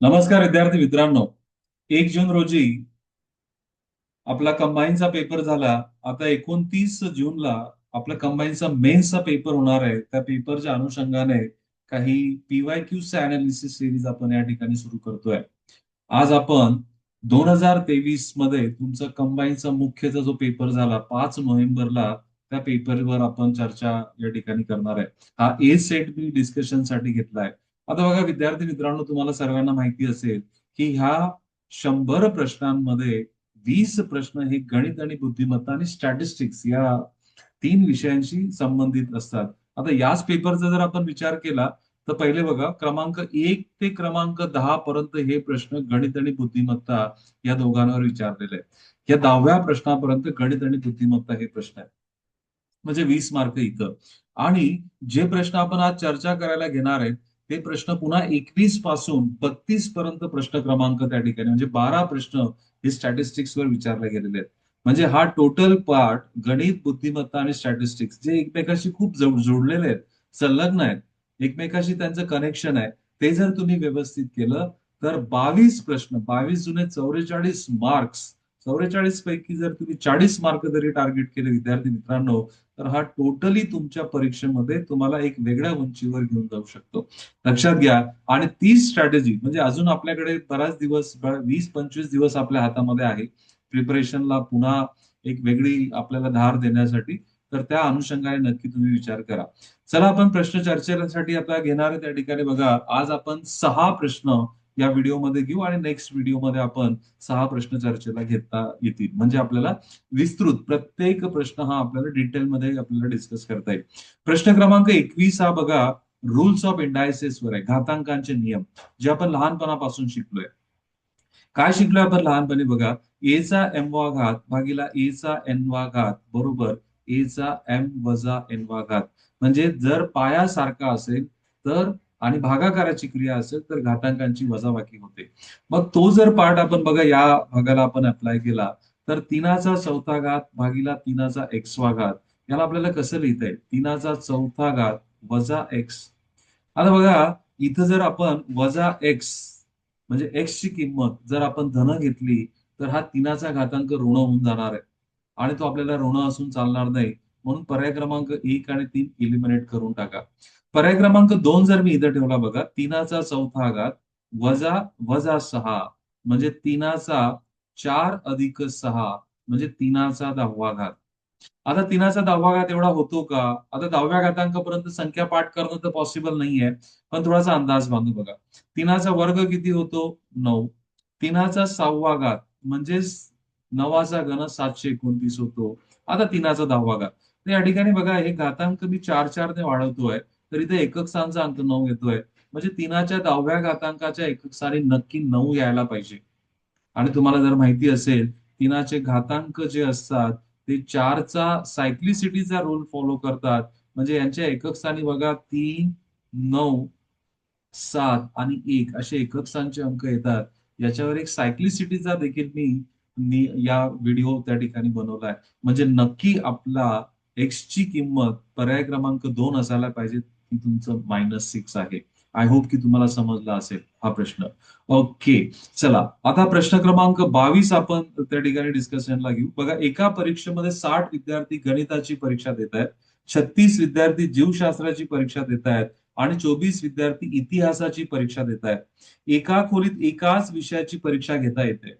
नमस्कार विद्यार्थी मित्रांनो. एक जून रोजी आपला कंबाईनचा पेपर झाला. आता एकोणतीस जूनला आपला कंबाईनचा मेन्सचा पेपर होणार आहे. त्या पेपरच्या अनुषंगाने काही पीवाय क्यूचा अनालिसिस सिरीज आपण या ठिकाणी सुरू करतोय. आज आपण दोन हजार तेवीसमध्ये तुमचा कंबाईनचा मुख्यचा जो पेपर झाला पाच नोव्हेंबरला त्या पेपरवर आपण चर्चा या ठिकाणी करणार आहे. हा ए सेट मी डिस्कशनसाठी घेतलाय. आता बघा विद्यार्थी मित्रांनो तुम्हाला सर्वांना माहिती असेल की ह्या शंभर प्रश्नांमध्ये वीस प्रश्न हे गणित आणि बुद्धिमत्ता आणि स्टॅटिस्टिक्स या तीन विषयांशी संबंधित असतात. आता याच पेपरचा जर आपण विचार केला तर पहिले बघा क्रमांक एक ते क्रमांक दहा पर्यंत हे प्रश्न गणित आणि बुद्धिमत्ता या दोघांवर विचारलेले आहेत. या दहाव्या प्रश्नापर्यंत गणित आणि बुद्धिमत्ता हे प्रश्न आहेत. म्हणजे वीस मार्क इथं. आणि जे प्रश्न आपण आज चर्चा करायला घेणार आहेत ते प्रश्न पुन्हा एकवीसपासून बत्तीस पर्यंत प्रश्न क्रमांक त्या ठिकाणी म्हणजे बारा प्रश्न हे स्टॅटिस्टिक्स वर विचारले गेलेले आहेत. म्हणजे हा टोटल पार्ट गणित बुद्धिमत्ता आणि स्टॅटिस्टिक्स जे एकमेकाशी खूप जोडलेले आहेत संलग्न आहेत एकमेकाशी त्यांचं कनेक्शन आहे ते जर तुम्ही व्यवस्थित केलं तर बावीस प्रश्न बावीस जुने चौवेचाळीस मार्क्स चौवेचाळीस पैकी जर तुम्ही चाळीस मार्क जरी टार्गेट केले विद्यार्थी मित्रांनो तर हा टोटली तुमच्या परीक्षेमध्ये तुम्हाला एक वेगळ्या उंचीवर घेऊन जाऊ शकतो. लक्षात घ्या. आणि ती स्ट्रॅटेजी म्हणजे अजून आपल्याकडे बराच दिवस वीस पंचवीस दिवस आपल्या हातामध्ये आहे. प्रिपरेशनला पुन्हा एक वेगळी आपल्याला धार देण्यासाठी तर त्या अनुषंगाने नक्की तुम्ही विचार करा. चला आपण प्रश्न चर्चेसाठी आता घेणार त्या ठिकाणी बघा आज आपण सहा प्रश्न या व्हिडिओमध्ये घेऊ आणि नेक्स्ट व्हिडिओमध्ये आपण सहा प्रश्न चर्चेला घेता येतील. म्हणजे आपल्याला विस्तृत प्रत्येक प्रश्न हा आपल्याला डिटेलमध्ये आपल्याला डिस्कस करता येईल. प्रश्न क्रमांक एकवीस हा बघा रूल्स ऑफ इंडायसेस वर आहे. घातांकांचे नियम जे आपण लहानपणापासून शिकलोय. काय शिकलोय आपण लहानपणी बघा? एचा एम वा घात भागीला एचा एन वा घात बरोबर? एचा एम वजा एन वा घात म्हणजे जर पाया सारखा असेल तर आणि भागाकाराची क्रिया असेल तर घातांकांची वजाबाकी होते. मग तो जर पार्ट आपण बघा या भागाला आपण अप्लाय केला तर तिनाचा चौथा घात भागीला तिनाचा एक्सवा घात. याला आपल्याला कसं लिहिता येईल? तिनाचा चौथा घात वजा एक्स आता बघा इथं जर आपण वजा एक्स म्हणजे एक्स ची किंमत जर आपण धन घेतली तर हा तिनाचा घातांक ऋण होऊन जाणार आहे. आणि तो आपल्याला ऋण असून चालणार नाही. म्हणून पर्याय क्रमांक एक आणि तीन इलिमिनेट करून टाका. पर्याय क्रमांक दोन जर मी इथं ठेवला बघा तीनाचा चौथा घात वजा वजा सहा म्हणजे तीनाचा चार अधिक सहा म्हणजे तीनाचा दहावा घात. आता तीनाचा दहावा घात एवढा होतो का? आता दहाव्या घातांकापर्यंत संख्या पाठ करणं तर पॉसिबल नाहीये पण थोडासा अंदाज बांधू बघा. तीनाचा वर्ग किती होतो? नऊ. तीनाचा सहावा घात म्हणजेच नवाचा घन सातशे एकोणतीस होतो. आता तीनाचा दहावा घात. या ठिकाणी बघा हे घातांक मी चार चारने वाढवतोय. तर इथे एकक स्थानचा अंक नऊ येतोय म्हणजे तीनाच्या दहाव्या घातांकाच्या एकक स्थानी नक्की नऊ यायला पाहिजे. आणि तुम्हाला जर माहिती असेल तीनाचे घातांक जे असतात ते चारचा सायक्लिसिटीचा रूल फॉलो करतात. म्हणजे यांच्या एकक स्थानी बघा तीन नऊ सात आणि एक असे एकक स्थानचे अंक येतात. याच्यावर एक सायक्लिसिटीचा देखील मी या व्हिडिओ त्या ठिकाणी बनवलाय. म्हणजे नक्की आपला एक्स ची किंमत पर्याय क्रमांक दोन असायला पाहिजे ती तुमचं मायनस सिक्स आहे. आय होप की तुम्हाला समजला असेल हा प्रश्न. ओके चला. आता प्रश्न क्रमांक बावीस आपण त्या ठिकाणी डिस्कशनला घेऊ. बघा एका परीक्षेमध्ये साठ विद्यार्थी गणिताची परीक्षा देत आहेत छत्तीस विद्यार्थी जीवशास्त्राची परीक्षा देत आहेत आणि चोवीस विद्यार्थी इतिहासाची परीक्षा देत आहेत. एका खोलीत एकाच विषयाची परीक्षा घेता येते.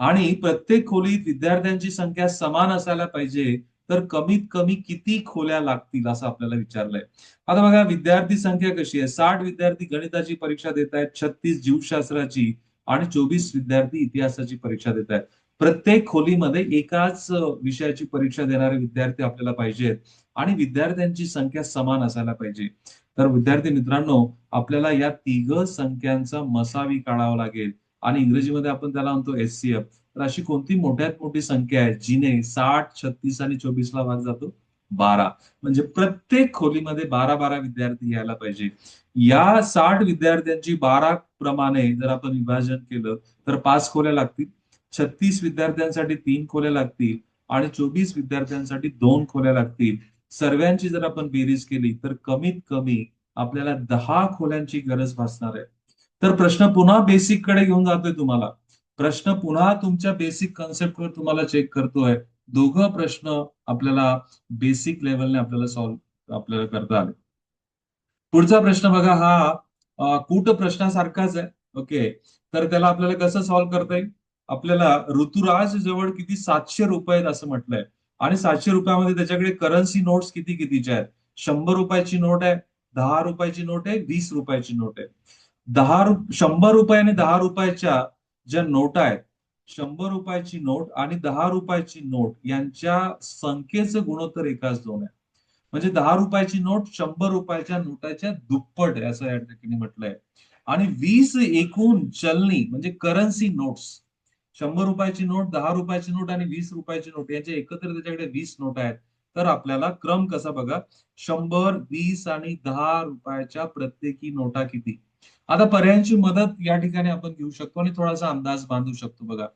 आणि प्रत्येक खोलीत विद्यार्थ्यांची संख्या समान असायला पाहिजे तर कमीत कमी किती खोल्या लागतील असं आपल्याला विचारलंय. आता बघा विद्यार्थी संख्या कशी आहे? साठ विद्यार्थी गणिताची परीक्षा देत आहेत छत्तीस जीवशास्त्राची आणि चोवीस विद्यार्थी इतिहासाची परीक्षा देत आहेत. प्रत्येक खोलीमध्ये एकाच विषयाची परीक्षा देणारे विद्यार्थी आपल्याला पाहिजेत आणि विद्यार्थ्यांची संख्या समान असायला पाहिजे. तर विद्यार्थी मित्रांनो आपल्याला या तिघ संख्यांचा मसावी काढावा लागेल. आणि इंग्रजीमध्ये आपण त्याला म्हणतो एस सी एफ तर अशी कोणती मोठ्यात मोठी संख्या आहे जिने साठ छत्तीस आणि चोवीस ला भाग जातो? बारा. म्हणजे प्रत्येक खोलीमध्ये बारा बारा विद्यार्थी यायला पाहिजे. या साठ विद्यार्थ्यांची बारा प्रमाणे जर आपण विभाजन केलं तर पाच खोल्या लागतील. छत्तीस विद्यार्थ्यांसाठी तीन खोल्या लागतील आणि चोवीस विद्यार्थ्यांसाठी दोन खोल्या लागतील. सर्वांची जर आपण बेरीज केली तर कमीत कमी आपल्याला दहा खोल्यांची गरज भासणार आहे. तर प्रश्न पुन्हा बेसिककडे घेऊन जातोय तुम्हाला. प्रश्न पुन्हा तुमच्या बेसिक कॉन्सेप्टवर तुम्हाला चेक करतोय. दोघं प्रश्न आपल्याला बेसिक लेवलने आपल्याला सॉल्व आपल्याला करता आले. पुढचा प्रश्न बघा हा कूट प्रश्नासारखाच आहे. ओके तर त्याला आपल्याला कसं सॉल्व्ह करता येईल? आपल्याला ऋतुराज जवळ किती? सातशे रुपये आहेत असं म्हटलंय. आणि सातशे रुपयामध्ये त्याच्याकडे करन्सी नोट्स किती कितीच्या आहेत? शंभर रुपयाची नोट आहे दहा रुपयाची नोट आहे वीस रुपयाची नोट आहे. दहा रु शंभर रुपये आणि दहा रुपयाच्या ज्या नोटा आहेत शंभर रुपयाची नोट आणि दहा रुपयाची नोट यांच्या संख्येचं गुणोत्तर एकाच दोन आहे. म्हणजे दहा रुपयाची नोट शंभर रुपयाच्या नोटाच्या दुप्पट आहे असं या ठिकाणी म्हटलंय. आणि वीस एकूण चलनी म्हणजे करन्सी नोट्स शंभर रुपयाची नोट दहा रुपयाची नोट आणि वीस रुपयाची नोट यांच्या एकत्र त्याच्याकडे वीस नोट आहेत. तर आपल्याला क्रम कसा बघा? शंभर वीस आणि दहा रुपयाच्या प्रत्येकी नोटा किती? आता पर्यायांची मदत या ठिकाणी आपण घेऊ शकतो आणि थोडासा अंदाज बांधू शकतो बघा.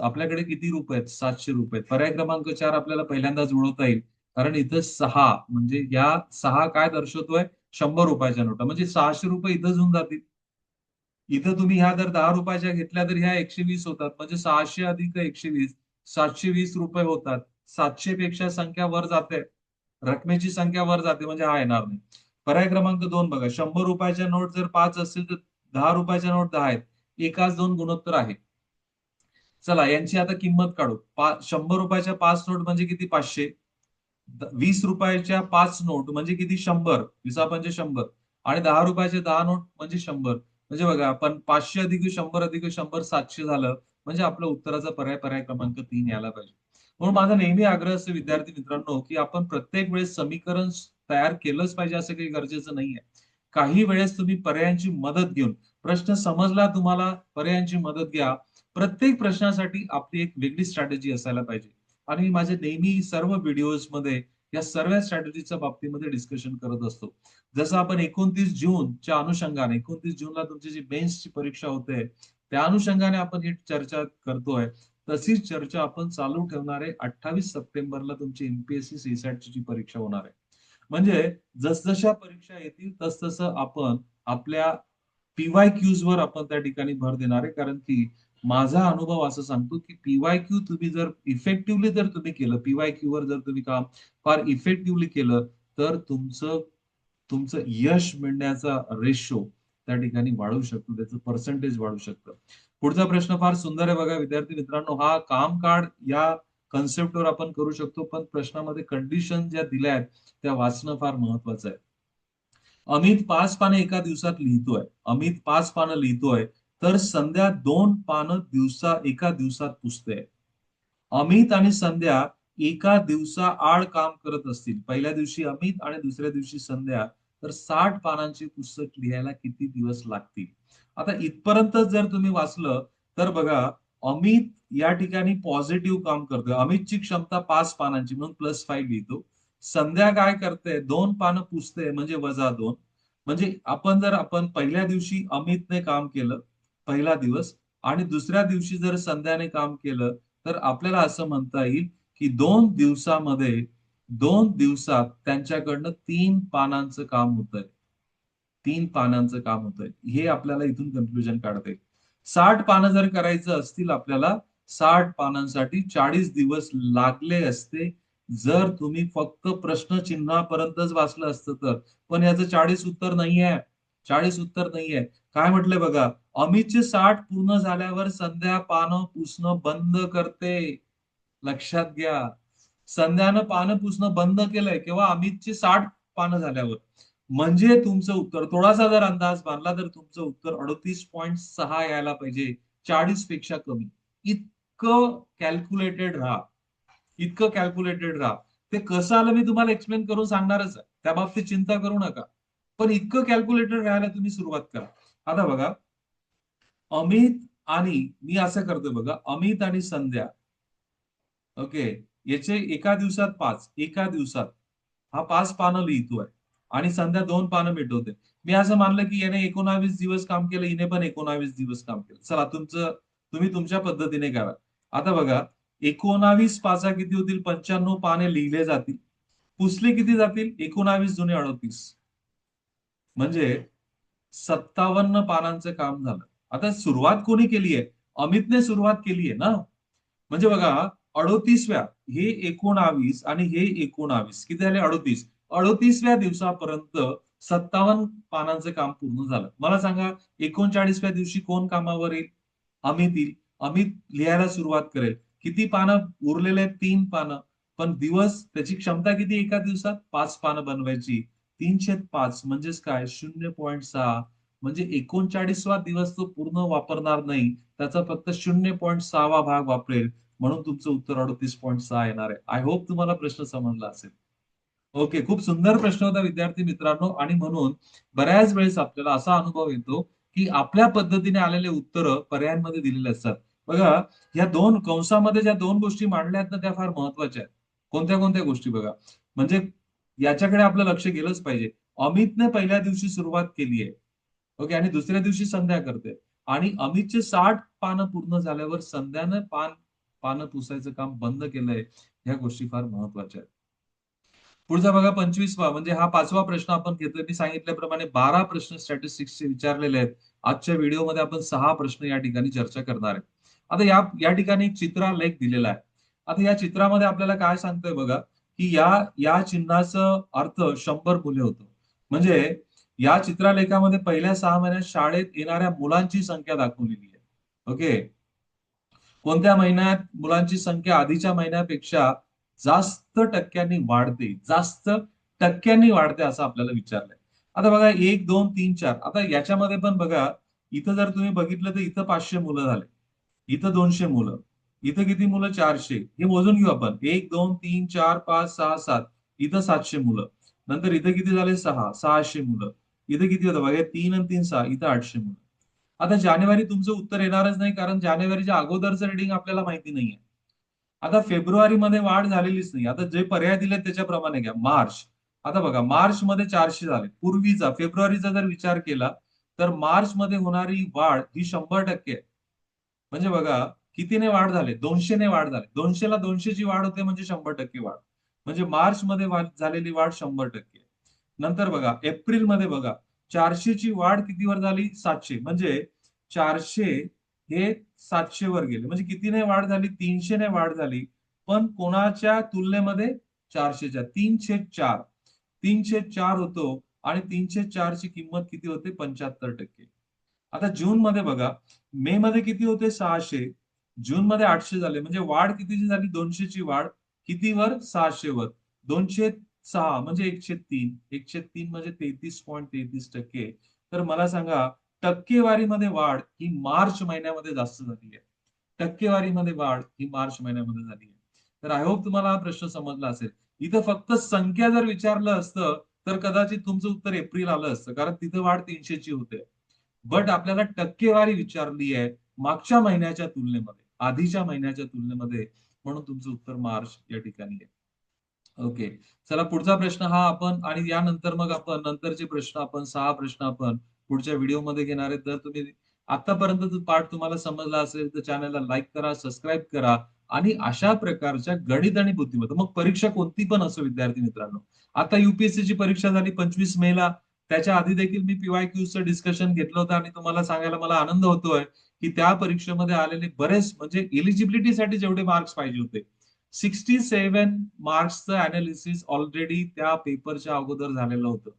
आपल्याकडे किती रुपये आहेत? सातशे रुपये आहेत. पर्याय क्रमांक चार आपल्याला पहिल्यांदा जुळवता येईल. कारण इथं सहा म्हणजे या सहा काय दर्शवतोय? शंभर रुपयाच्या नोटा. म्हणजे सहाशे रुपये इथं होऊन जातील. इथं तुम्ही ह्या जर दहा रुपयाच्या घेतल्या तर ह्या एकशे वीस होतात. म्हणजे सहाशे अधिक एकशे वीस सातशे वीस रुपये होतात. सातशे पेक्षा संख्या वर जाते. रकमेची संख्या वर जाते. म्हणजे हा येणार नाही. पर्याय क्रमांक दोन बघा. शंभर रुपयाच्या नोट जर पाच असतील तर दहा रुपयाच्या नोट दहा आहेत. एकाच दोन गुणोत्तर आहे चला यांची आता किंमत काढू. पाच शंभर रुपयाच्या पाच नोट म्हणजे किती? पाचशे. वीस रुपयाच्या पाच नोट म्हणजे किती? शंभर. विसा पंचे शंभर. आणि दहा रुपयाचे दहा नोट म्हणजे शंभर. म्हणजे बघा आपण पाचशे अधिक शंभर अधिक शंभर सातशे झालं म्हणजे आपल्या उत्तराचा पर्याय पर्याय क्रमांक तीन यायला पाहिजे. म्हणून माझा नेहमी आग्रह असतो विद्यार्थी मित्रांनो की आपण प्रत्येक वेळेस समीकरण तयार केलंच पाहिजे असं काही गरजेचं नाहीये. काही वेळेस तुम्ही पर्यायांची मदत घेऊन प्रश्न समजला तुम्हाला पर्यायांची मदत घ्या. प्रत्येक प्रश्नासाठी आपली एक वेगळी स्ट्रॅटेजी असायला पाहिजे. आणि मी माझे नेहमी सर्व व्हिडिओजमध्ये या सर्व स्ट्रॅटेजीच्या बाबतीमध्ये डिस्कशन करत असतो. जसं आपण एकोणतीस जूनच्या अनुषंगाने एकोणतीस जूनला तुमची जी बेन्सची परीक्षा होते त्या अनुषंगाने आपण ही चर्चा करतोय. तशीच चर्चा आपण चालू ठेवणार आहे अठ्ठावीस सप्टेंबरला तुमची एमपीएससी सीसॅटची जी परीक्षा होणार आहे. म्हणजे जसजशा परीक्षा येतील तसतसं आपण आपल्या पीवाय क्यूज वर आपण त्या ठिकाणी भर देणार आहे. कारण की माझा अनुभव असं सांगतो की पीवाय क्यू तुम्ही जर इफेक्टिव्हली जर तुम्ही केलं पीवाय क्यू वर जर तुम्ही काम फार इफेक्टिव्हली केलं तर तुमचं तुमचं यश मिळण्याचा रेशो त्या ठिकाणी वाढू शकतो. त्याचं पर्सेंटेज वाढू शकतं. पुढचा प्रश्न फार सुंदर आहे बघा विद्यार्थी मित्रांनो. हा काम कार्ड या कन्सेप्टवर आपण करू शकतो पण प्रश्नामध्ये कंडिशन ज्या दिल्या आहेत त्या वाचणं फार महत्वाचं आहे. अमित पाच पानं एका दिवसात लिहितोय. अमित पाच पानं लिहितोय तर संध्या दोन पानं दिवसा एका दिवसात पुसते. अमित आणि संध्या एका दिवसा आड काम करत असतील. पहिल्या दिवशी अमित आणि दुसऱ्या दिवशी संध्या तर साठ पानांचे पुस्तक लिहायला किती दिवस लागतील? आता इथपर्यंत जर तुम्ही वाचलं तर बघा अमित या ठिकाणी पॉझिटिव्ह काम करतोय. अमितची क्षमता पाच पानांची म्हणून प्लस फाईव्ह लिहितो. संध्या काय करते? दोन पानं पुसते म्हणजे वजा दोन. म्हणजे आपण जर आपण पहिल्या दिवशी अमितने काम केलं पहिला दिवस आणि दुसऱ्या दिवशी जर संध्याने काम केलं तर आपल्याला असं म्हणता येईल की दोन दिवसामध्ये दोन दिवसात त्यांच्याकडनं तीन पानांचं काम होतंय. तीन पानांचं काम होतंय. हे आपल्याला इथून कन्क्लुजन काढता येईल. साठ पानं जर करायचं असतील आपल्याला साठ पानांसाठी चाळीस दिवस लागले असते. जर तुम्ही फक्त प्रश्नचिन्हापर्यंतच वाचलं असतं तर. पण याचं चाळीस उत्तर नाहीये. चाळीस उत्तर नाहीये. काय म्हटलंय बघा? अमितचे साठ पूर्ण झाल्यावर संध्या पानं पुसणं बंद करते. लक्षात घ्या. संध्यानं पानं पुसणं बंद केलंय किंवा अमितचे साठ पानं झाल्यावर. म्हणजे तुमचं उत्तर थोडासा जर अंदाज बांधला तर तुमचं उत्तर अडतीस पॉईंट सहा यायला पाहिजे चाळीसपेक्षा कमी. इतकं कॅल्क्युलेटेड राहा. इतकं कॅल्क्युलेटेड राहा. ते कसं आलं मी तुम्हाला एक्सप्लेन करून सांगणारच आहे. त्या बाबतीत चिंता करू नका. पण इतकं कॅल्क्युलेटेड राहायला तुम्ही सुरुवात करा. आता बघा अमित आणि मी असं करतोय बघा अमित आणि संध्या. ओके याचे एका दिवसात पाच एका दिवसात. हा पाच पानं लिहितोय. आणि संध्या दोन पानं मिटवते. मी असं मानलं की याने एकोणावीस दिवस काम केलं हिने पण एकोणावीस दिवस काम केलं. चला तुमचं तुम्ही तुमच्या पद्धतीने करा. आता बघा एकोणावीस पाचा किती होतील? पंच्याण्णव पाने लिहिले जातील. पुसले किती जातील? एकोणावीस जुने अडतीस. म्हणजे सत्तावन्न पानांचं काम झालं. आता सुरुवात कोणी केली आहे? अमितने सुरुवात केली आहे ना? म्हणजे बघा अडोतीसव्या हे एकोणावीस आणि हे एकोणावीस. किती झाले? अडोतीस. अडोतीसव्या दिवसापर्यंत सत्तावन्न पानांचं काम पूर्ण झालं. मला सांगा एकोणचाळीसव्या दिवशी कोण कामावर येईल? अमित येईल. अमित लिहायला सुरुवात करेल. किती पानं? उरलेले आहेत तीन पानं. पण दिवस त्याची क्षमता किती एका दिवसात? पाच पानं बनवायची. तीनशे पाच म्हणजेच काय? शून्य पॉईंट सहा. म्हणजे एकोणचाळीसवा दिवस तो पूर्ण वापरणार नाही. त्याचा फक्त शून्य पॉईंट सहावा भाग वापरेल. म्हणून तुमचं उत्तर अडतीस पॉईंट सहा येणार आहे. आय होप तुम्हाला प्रश्न समजला असेल. ओके खूप सुंदर प्रश्न होता विद्यार्थी मित्रांनो. आणि म्हणून बऱ्याच वेळेस आपल्याला असा अनुभव येतो की आपल्या पद्धतीने आलेले उत्तर पर्यायांमध्ये दिलेले असतात. बघा या दोन कंसामध्ये ज्या दोन गोष्टी मांडल्या आहेत ना त्या फार महत्त्वाच्या आहेत. कोणत्या कोणत्या गोष्टी बघा? म्हणजे याच्याकडे आपलं लक्ष गेलंच पाहिजे. अमितने पहिल्या दिवशी सुरुवात केली आहे. ओके आणि दुसऱ्या दिवशी संध्या करते. आणि अमितचे साठ पानं पूर्ण झाल्यावर संध्यानं पान पानं पुसायचं काम बंद केलंय. ह्या गोष्टी फार महत्त्वाच्या आहेत. पुढचा बघा पंचवीसवा म्हणजे हा पाचवा प्रश्न आपण घेतोय. मी सांगितल्याप्रमाणे बारा प्रश्न स्टॅटिस्टिक्सचे विचारलेले आहेत. आजच्या व्हिडिओमध्ये आपण सहा प्रश्न या ठिकाणी चर्चा करणार आहे. आता या या ठिकाणी एक चित्रालेख दिलेला आहे. आता या चित्रामध्ये आपल्याला काय सांगतोय बघा की या या चिन्हाचं अर्थ शंभर मुले होतं. म्हणजे या चित्रालेखामध्ये पहिल्या सहा महिन्यात शाळेत येणाऱ्या मुलांची संख्या दाखवलेली आहे. ओके? कोणत्या महिन्यात मुलांची संख्या आधीच्या महिन्यापेक्षा जास्त टक्क्यांनी वाढते जास्त टक्क्यांनी वाढते असं आपल्याला विचारलंय. आता बघा एक दोन तीन चार. आता याच्यामध्ये पण बघा इथं जर तुम्ही बघितलं तर इथं पाचशे मुलं झाले. इथं दोनशे मुलं. इथं किती मुलं? चारशे. हे मोजून घेऊ आपण. एक दोन तीन चार पाच सहा सात. इथं सातशे मुलं. नंतर इथं किती झाले? सहा. सहाशे मुलं. इथं किती होतं? बघा तीन आणि तीन सहा. इथं आठशे मुलं. आता जानेवारी तुमचं उत्तर येणारच नाही कारण जानेवारीच्या अगोदरचं रिडिंग आपल्याला माहिती नाहीये. आता फेब्रुवारीमध्ये वाढ झालेलीच नाही. आता जे पर्याय दिले त्याच्याप्रमाणे घ्या. मार्च. आता बघा मार्च मध्ये चारशे झाले. पूर्वीचा फेब्रुवारीचा जर विचार केला तर मार्च मध्ये होणारी वाढ ही शंभर टक्के आहे. म्हणजे बघा कितीने वाढ झाले? दोनशेने वाढ झाली. दोनशेला दोनशेची वाढ होते म्हणजे शंभर टक्के वाढ. म्हणजे मार्च मध्ये झालेली वाढ शंभर टक्के. नंतर बघा एप्रिलमध्ये बघा चारशेची वाढ कितीवर झाली? सातशे. म्हणजे चारशे हे सातशे वर गेले. म्हणजे कितीने वाढ झाली? तीनशेने वाढ झाली. पण कोणाच्या तुलनेमध्ये? चारशेच्या. तीनशे चार. तीनशे चार होतो आणि तीनशे चारची किंमत किती होते? पंच्याहत्तर टक्के. आता जून मध्ये बघा. मे मध्ये किती होते? सहाशे. जून मध्ये आठशे झाले. म्हणजे वाढ कितीची झाली? दोनशेची वाढ. कितीवर सहाशे वर. दोनशे सहा. म्हणजे एकशे तीन. एकशे तीन म्हणजे तेहतीस पॉईंट तेहतीस टक्के. तर मला सांगा टक्केवारीमध्ये वाढ ही मार्च महिन्यामध्ये जास्त झाली आहे. टक्केवारीमध्ये वाढ ही मार्च महिन्यामध्ये झाली आहे. तर आय होप तुम्हाला हा प्रश्न समजला असेल. इथं फक्त संख्या जर विचारलं असतं तर कदाचित तुमचं उत्तर एप्रिल आलं असतं कारण तिथं वाढ तीनशेची होते. बट आपल्याला टक्केवारी विचारली आहे मागच्या महिन्याच्या तुलनेमध्ये आधीच्या महिन्याच्या तुलनेमध्ये म्हणून तुमचं उत्तर मार्च या ठिकाणी आहे. ओके चला पुढचा प्रश्न हा आपण आणि यानंतर मग आपण नंतरचे प्रश्न आपण सहा प्रश्न आपण पुढच्या व्हिडिओमध्ये घेणार आहेत जर तुम्ही आतापर्यंत पाठ तुम्हाला समजला असेल तर चॅनलला लाईक करा सबस्क्राईब करा आणि अशा प्रकारच्या गणित आणि बुद्धिमत्ता. मग परीक्षा कोणती पण असो विद्यार्थी मित्रांनो. आता युपीएससीची परीक्षा झाली पंचवीस मे ला. त्याच्या आधी देखील मी पीवाय क्यूचं डिस्कशन घेतलं होतं आणि तुम्हाला सांगायला मला आनंद होतोय की त्या परीक्षेमध्ये आलेले बरेच म्हणजे एलिजिबिलिटीसाठी जेवढे मार्क्स पाहिजे होते. सिक्स्टी सेव्हन मार्क्सचं अनालिसिस ऑलरेडी त्या पेपरच्या अगोदर झालेलं होतं.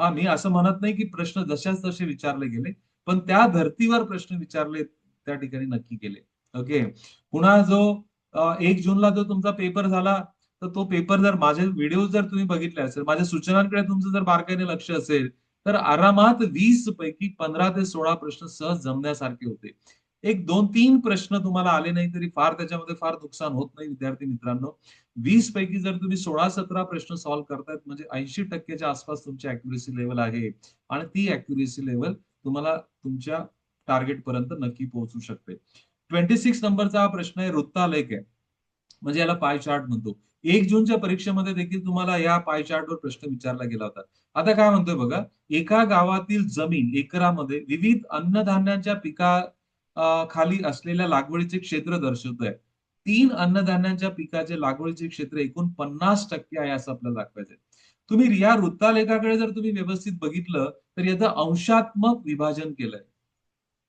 हा मी असं म्हणत नाही की प्रश्न जशाच तसे विचारले गेले पण त्या धर्तीवर प्रश्न विचारले त्या ठिकाणी नक्की केले. ओके? पुन्हा जो एक जूनला जो तुमचा पेपर झाला तर तो पेपर जर माझे व्हिडिओ जर तुम्ही बघितले असेल माझ्या सूचनांकडे तुमचं जर बारकाईने लक्ष असेल तर आरामात वीस पैकी पंधरा ते सोळा प्रश्न सहज जमण्यासारखे होते. एक दोन तीन प्रश्न तुम्हाला आले नाही तरी फार त्याच्यामध्ये फार नुकसान होत नाही विद्यार्थी मित्रांनो. वीस पैकी जर तुम्ही सोळा सतरा प्रश्न सॉल्व्ह करतायत म्हणजे ऐंशी टक्क्याच्या आसपास तुमची अॅक्युरेसी लेवल आहे आणि ती अॅक्युरेसी लेवल तुम्हाला तुमच्या टार्गेट पर्यंत नक्की पोहोचू शकते. ट्वेंटी सिक्स नंबरचा हा प्रश्न आहे वृत्तालेख आहे. म्हणजे याला पाय चार्ट म्हणतो. एक जूनच्या परीक्षेमध्ये देखील तुम्हाला या पाय चार्टवर प्रश्न विचारला गेला होता. आता काय म्हणतोय बघा एका गावातील जमीन एकरामध्ये विविध अन्नधान्याच्या पिका खाली असलेल्या लागवडीचे क्षेत्र दर्शवत आहे तीन अन्नधान्यांच्या पिकाचे लागवडीचे क्षेत्र एकूण पन्नास टक्के आहे असं आपल्याला दाखवायचंय. तुम्ही रिया वृत्तालेखाकडे जर तुम्ही व्यवस्थित बघितलं तर याचं अंशात्मक विभाजन केलंय.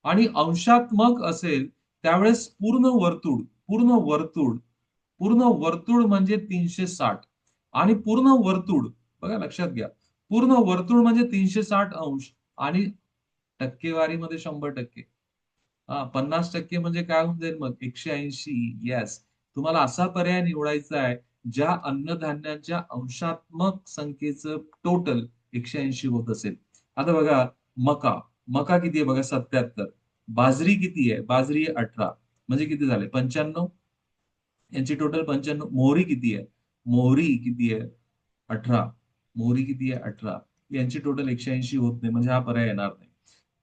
आणि अंशात्मक असेल त्यावेळेस पूर्ण वर्तुळ पूर्ण वर्तुळ पूर्ण वर्तुळ म्हणजे तीनशे साठ. आणि पूर्ण वर्तुळ बघा लक्षात घ्या पूर्ण वर्तुळ म्हणजे तीनशे साठ अंश आणि टक्केवारीमध्ये शंभर टक्के. पन्नास टक्के म्हणजे काय होऊन जाईल मग? एकशे ऐंशी? येस तुम्हाला असा पर्याय निवडायचा आहे ज्या अन्नधान्यांच्या अंशात्मक संख्येचं टोटल एकशे ऐंशी होत असेल. आता बघा मका. मका किती आहे बघा? सत्याहत्तर. बाजरी किती आहे? बाजरी आहे अठरा. म्हणजे किती झाले? पंच्याण्णव. यांची टोटल पंच्याण्णव. मोहरी किती आहे? मोहरी किती आहे? अठरा. मोहरी किती आहे? अठरा. यांची टोटल एकशे ऐंशी होत नाही. म्हणजे हा पर्याय येणार नाही.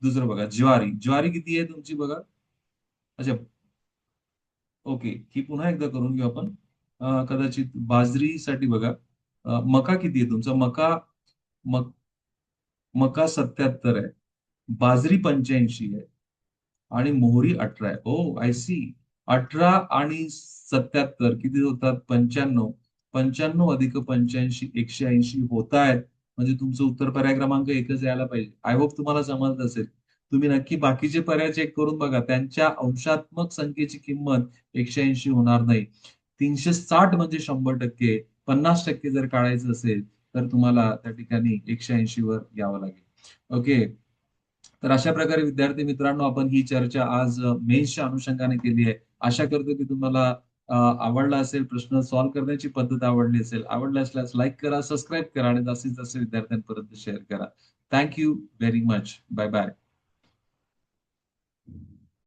दुसरं बघा ज्वारी. ज्वारी किती आहे तुमची बघा? अच्छा. ओके. ही पुन्हा एकदा करून घेऊ आपण. कदाचित बाजरीसाठी बघा. मका किती आहे तुमचा? मका मक मका सत्याहत्तर आहे. बाजरी पंच्याऐंशी आहे. आणि मोहरी अठरा आहे. हो आय सी अठरा आणि सत्याहत्तर किती होतात? पंच्याण्णव. पंच्याण्णव अधिक पंच्याऐंशी एकशे ऐंशी होत आहेत. म्हणजे तुमचं उत्तर पर्याय क्रमांक एकच यायला पाहिजे. आय होप तुम्हाला समजत असेल. तुम्ही नक्की बाकीचे पर्याय चेक करून बघा. त्यांच्या अंशात्मक संख्येची किंमत एकशे ऐंशी होणार नाही. तीनशे साठ म्हणजे शंभर टक्के. पन्नास टक्के जर काढायचं असेल तर तुम्हाला त्या ठिकाणी एकशे ऐंशी वर यावं लागेल. ओके. तर अशा प्रकारे विद्यार्थी मित्रांनो आपण ही चर्चा आज मेन्सच्या अनुषंगाने केली आहे. आशा करतो की तुम्हाला आवडला असेल प्रश्न सॉल्व्ह करण्याची पद्धत आवडली असेल आवडला असल्यास लाईक करा सबस्क्राईब करा आणि जास्तीत जास्त विद्यार्थ्यांपर्यंत शेअर करा. Thank you very much bye bye